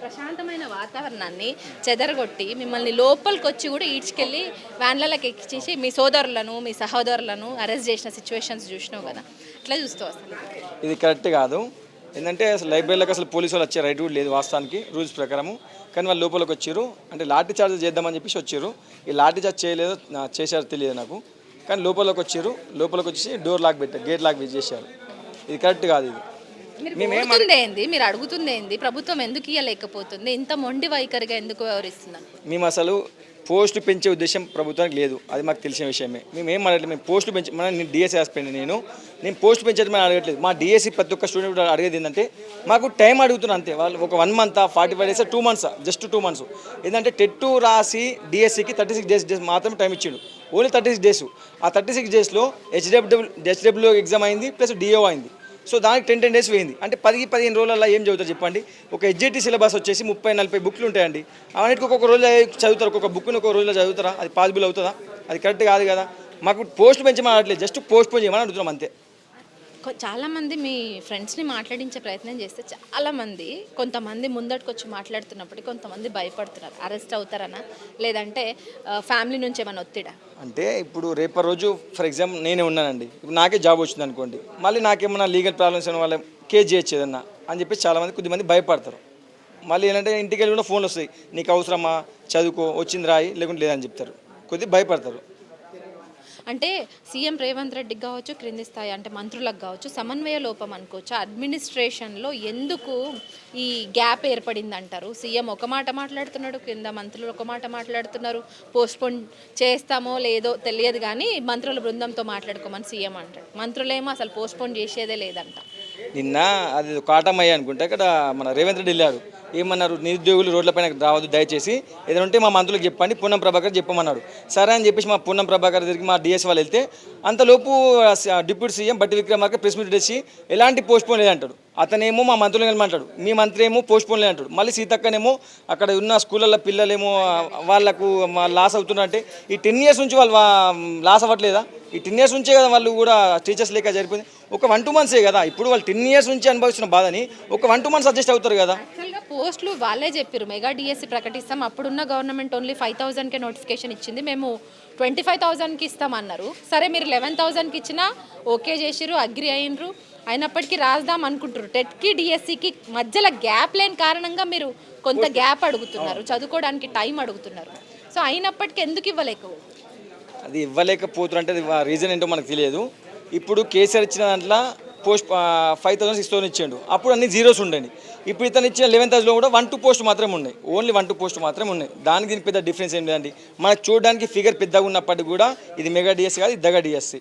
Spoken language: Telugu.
ప్రశాంతమైన వాతావరణాన్ని చెదరగొట్టి మిమ్మల్ని లోపలికి వచ్చి కూడా ఈడ్చుకెళ్ళి వ్యాన్లలోకి ఎక్కించేసి మీ సోదరులను మీ సహోదరులను అరెస్ట్ చేసిన సిచ్యువేషన్స్ చూసినావు కదా. అట్లా చూస్తావు అసలు. ఇది కరెక్ట్ కాదు. ఏంటంటే అసలు లైబ్రరీలోకి అసలు పోలీసు వాళ్ళు వచ్చే రైట్ కూడా లేదు వాస్తవానికి రూల్స్ ప్రకారము. కానీ వాళ్ళు లోపలికి వచ్చారు. అంటే లాఠీ చార్జ్ చేద్దామని చెప్పేసి వచ్చారు. ఈ లాఠీ చార్జ్ చేయలేదు చేశారో తెలియదు నాకు. కానీ లోపలికి వచ్చారు. లోపలికి వచ్చేసి డోర్ లాక్ పెట్టారు గేట్ లాక్ చేశారు ఇది కరెక్ట్ కాదు ఇది. ఏంది మీరు అడుగుతుంది ఏంది ప్రభుత్వం ఎందుకు ఇవ్వలేకపోతుంది ఇంత మొండి వైఖరిగా ఎందుకు వ్యవహరిస్తున్నారు? మేము అసలు పోస్టులు పెంచే ఉద్దేశం ప్రభుత్వానికి లేదు. అది మాకు తెలిసిన విషయమే. మేము ఏం అడగట్లేదు మేము పోస్టులు పెంచి మన నేను డిఎస్సీ హాస్పిటల్ నేను. నేను పోస్ట్ పెంచడం అని అడగట్లేదు. మా డిఎస్సీ ప్రతి ఒక్క స్టూడెంట్ అడిగేది ఏంటంటే మాకు టైం అడుగుతున్నా అంతే. వాళ్ళు ఒక one month forty five days two months just two months ఏంటంటే టెట్ రాసి డిఎస్సికి థర్టీ సిక్స్ డేస్ డేస్ మాత్రమే టైం ఇచ్చిండు. ఓన్లీ థర్టీ సిక్స్ డేస్ ఆ థర్టీ సిక్స్ డేస్లో హెచ్డబ్ల్యూ హెచ్డబ్ల్యూ ఎగ్జామ్ అయింది ప్లస్ డిఓ అయింది. సో దానికి టెన్ టెన్ డేస్ వేయింది అంటే పది పదిహేను రోజులలో ఏం చదువుతారు చెప్పండి? ఒక ఎడ్జిటీ సిలబస్ వచ్చేసి ముప్పై నలభై బుక్లు ఉంటాయండి. అవన్నీ ఒక్కొక్క రోజు చదువుతారు. ఒక్కొక్క బుక్ని ఒక్కొక్క రోజులో చదువుతారా? అది పాసిబుల్ అవుతుందా? అది కరెక్ట్ కాదు కదా? మాకు పోస్ట్ పెంచమని అనట్లేదు జస్ట్ పోస్ట్ పోన్ చేయమని అడుగుతున్నాం అంతే. చాలామంది మీ ఫ్రెండ్స్ని మాట్లాడించే ప్రయత్నం చేస్తే చాలామంది కొంతమంది ముందటికి వచ్చి కొంతమంది భయపడుతున్నారు. అరెస్ట్ అవుతారనా? లేదంటే ఫ్యామిలీ నుంచి ఏమైనా ఒత్తిడా? అంటే ఇప్పుడు రేపటి రోజు ఫర్ ఎగ్జాంపుల్ నేనే ఉన్నానండి. ఇప్పుడు నాకే జాబ్ వచ్చింది అనుకోండి. మళ్ళీ నాకేమన్నా లీగల్ ప్రాబ్లమ్స్ అయిన వాళ్ళ కేజ్ చేయొచ్చు అని చెప్పి చాలామంది కొద్దిమంది భయపడతారు. మళ్ళీ ఏంటంటే ఇంటికి వెళ్ళి కూడా ఫోన్లు వస్తాయి. నీకు అవసరమా? చదువుకో వచ్చింది రాయి లేకుంటే లేదని చెప్తారు. కొద్దిగా భయపడతారు. అంటే సీఎం రేవంత్ రెడ్డికి కావచ్చు క్రింది స్థాయి అంటే మంత్రులకు కావచ్చు సమన్వయ లోపం అనుకోవచ్చు? అడ్మినిస్ట్రేషన్లో ఎందుకు ఈ గ్యాప్ ఏర్పడింది అంటారు సీఎం ఒక మాట మాట్లాడుతున్నాడు కింద మంత్రులు ఒక మాట మాట్లాడుతున్నారు పోస్ట్పోన్ చేస్తామో లేదో తెలియదు కానీ మంత్రుల బృందంతో మాట్లాడుకోమని సీఎం అంటాడు. మంత్రులేమో అసలు పోస్ట్పోన్ చేసేదే లేదంట. నిన్న అది కాటమయ్య అనుకుంటే ఇక్కడ మన రేవంత్ రెడ్డి వెళ్ళారు ఏమన్నారు? నిరుద్యోగులు రోడ్లపైన రావద్దు దయచేసి. ఏదైనా ఉంటే మా మంత్రులకు చెప్పండి. పూనం ప్రభాకర్ చెప్పమన్నాడు సరే అని చెప్పేసి మా పూనం ప్రభాకర్ దగ్గరికి మా డిఎస్ వాళ్ళు వెళ్తే అంతలోపు డిప్యూటీ సీఎం బట్టి విక్రమార్క ప్రెస్ మీట్ చేసి ఎలాంటి పోస్ట్ పోన్ లేదంటాడు అతనేమో మా మంత్రులు వెళ్ళమంటాడు మీ మంత్రి ఏమో పోస్ట్ పోన్ లేదంటాడు మళ్ళీ సీతక్కనేమో అక్కడ ఉన్న స్కూళ్ళల్లో పిల్లలేమో వాళ్ళకు లాస్ అవుతున్నారంటే ఈ టెన్ ఇయర్స్ నుంచి వాళ్ళు లాస్ అవ్వట్లేదా? ఈ టెన్ ఇయర్స్ నుంచే కదా వాళ్ళు కూడా టీచర్స్ లేక జరిపోయింది ఒక వన్ టూ మంత్సే కదా. ఇప్పుడు వాళ్ళు టెన్ ఇయర్స్ నుంచి అనుభవిస్తున్న బాధని ఒక వన్ టూ మంత్స్ అడ్జస్ట్ అవుతారు కదా. పోస్టులు వాళ్ళే చెప్పారు మెగా డిఎస్సి ప్రకటిస్తాం అప్పుడున్న గవర్నమెంట్ ఓన్లీ ఫైవ్ థౌజండ్కే నోటిఫికేషన్ ఇచ్చింది మేము ట్వంటీ ఫైవ్ థౌజండ్కి ఇస్తామన్నారు. సరే మీరు లెవెన్ థౌజండ్కి ఇచ్చినా ఓకే చేసిర్రు అగ్రి అయినరు. అయినప్పటికీ రాద్దాం అనుకుంటారు టెట్కి డిఎస్సికి మధ్యలో గ్యాప్ లేని కారణంగా మీరు కొంత గ్యాప్ అడుగుతున్నారు. చదువుకోవడానికి టైం అడుగుతున్నారు. సో అయినప్పటికీ ఎందుకు ఇవ్వలేక? అది ఇవ్వలేకపోతున్నారు అంటే రీజన్ ఏంటో మనకు తెలియదు. ఇప్పుడు కేసీఆర్ ఇచ్చిన దాంట్లో post five thousand six thousand ఇచ్చాడు. అప్పుడు అన్ని జీరోస్ ఉండండి ఇప్పుడు ఇతను ఇచ్చిన లెవెన్ థౌసండ్లో కూడా వన్ టూ పోస్ట్ మాత్రమే ఉన్నాయి. ఓన్లీ వన్ టూ పోస్ట్ మాత్రమే ఉన్నాయి. దానికి దీనికి పెద్ద డిఫరెన్స్ ఏం లేదండి. మనకు చూడడానికి ఫిగర్ పెద్దగా ఉన్నప్పటికీ కూడా ఇది మెగా డిఎస్ కాదు ఇది దగా డిఎస్సి